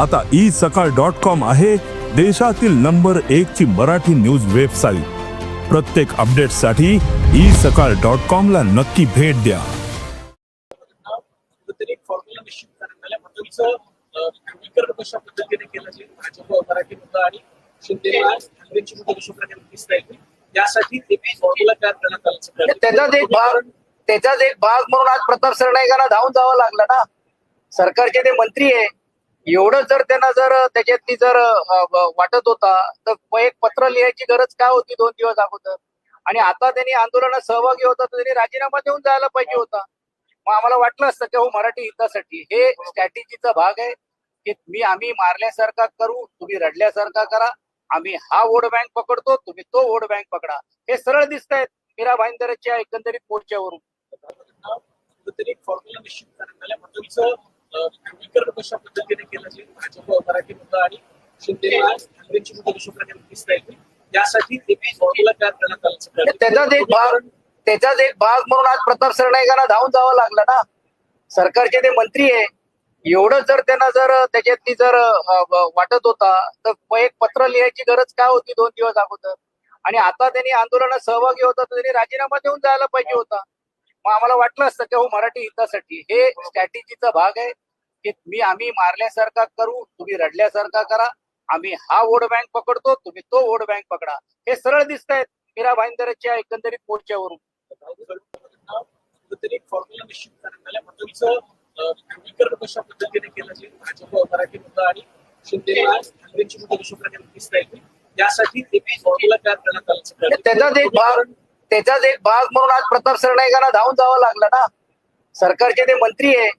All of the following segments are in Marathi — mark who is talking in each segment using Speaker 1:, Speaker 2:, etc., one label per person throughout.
Speaker 1: आता ई सकाळ डॉट कॉम आहे देशातील नंबर एक ची मराठी न्यूज वेबसाईट. प्रत्येक अपडेटसाठी ई सकाळ डॉट कॉम ला नक्की भेट द्या.
Speaker 2: त्याचाच एक भाग त्याचाच एक भाग म्हणून आज प्रताप सरनाईकांना धावून जावं लागलं ना? सरकारचे ते मंत्री आहे एवढं जर त्यांना जर त्याच्यातली जर वाटत होता तर एक पत्र लिहायची गरज काय होती दोन दिवस अगोदर? आणि आता त्यांनी आंदोलनात सहभागी होता तर त्यांनी राजीनामा देऊन जायला पाहिजे होता. मग आम्हाला वाटलं असतं की हो मराठी हितासाठी हे स्ट्रॅटेजीचा भाग आहे की मी आम्ही मारल्यासारखा करू तुम्ही रडल्यासारखा करा आम्ही हा वोट बँक पकडतो तुम्ही तो वोट बँक पकडा. हे सरळ दिसत आहेत मीरा भाईंदरच्या एकंदरीत मोर्चावरून.
Speaker 3: कुठेतरी फॉर्म्युला निश्चित ध्रुवीकरण कशा पद्धतीने केलं? जाईल भाजप मराठी मुद्दा आणि शिंदे काँग्रेसची मुद्दा कशा प्रकारे दिसता येईल यासाठी एक फॉर्म्युला तयार करण्यात आल्याचं
Speaker 2: त्याचाच एक भाग त्याचाच एक भाग म्हणून आज प्रताप सरनाईकांना धावून जावं लागलं ना. सरकारचे ते मंत्री आहे. एवढं जर त्यांना जर त्याच्यातली जर वाटत होता तर एक पत्र लिहायची गरज काय होती दोन दिवस अगोदर? आणि आता त्यांनी आंदोलनात सहभागी होता तर त्यांनी राजीनामा देऊन जायला पाहिजे होता. मग आम्हाला वाटलं असतं की हो मराठी हितासाठी हे स्ट्रॅटेजीचा भाग आहे. की मी आम्ही मारल्यासारखा करू तुम्ही रडल्यासारखा करा. आम्ही हा वोट बँक पकडतो तुम्ही तो वोट बँक पकडा. हे सरळ दिसत आहेत मीरा भाईंदरच्या एकंदरीत मोर्चावरून.
Speaker 3: फॉर्म्युला निश्चित कशा पद्धतीने केलं जाईल? भाजप मराठी मुद्दा आणि.
Speaker 2: त्याचाच एक भाग त्याचाच एक भाग म्हणून आज प्रताप सरनाईकांना धावून जावं लागलं ना. सरकारचे ते मंत्री आहे.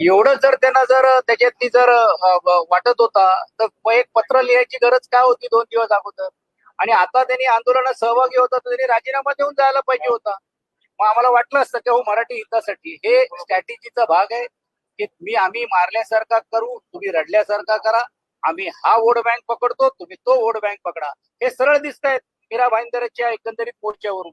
Speaker 2: एवढं जर त्यांना जर त्याच्यातली जर वाटत होता तर एक पत्र लिहायची गरज काय होती दोन दिवस अगोदर? आणि आता त्यांनी आंदोलनात सहभागी होता तर त्यांनी राजीनामा देऊन जायला पाहिजे होता. मग आम्हाला वाटलं असतं की हो मराठी हितासाठी हे स्ट्रॅटेजीचा भाग आहे की मी आम्ही मारल्यासारखा करू तुम्ही रडल्यासारखा करा आम्ही हा वोट बँक पकडतो तुम्ही तो वोट बँक पकडा. हे सरळ दिसत आहेत मीरा भाईंदरच्या एकंदरीत मोर्चावरून.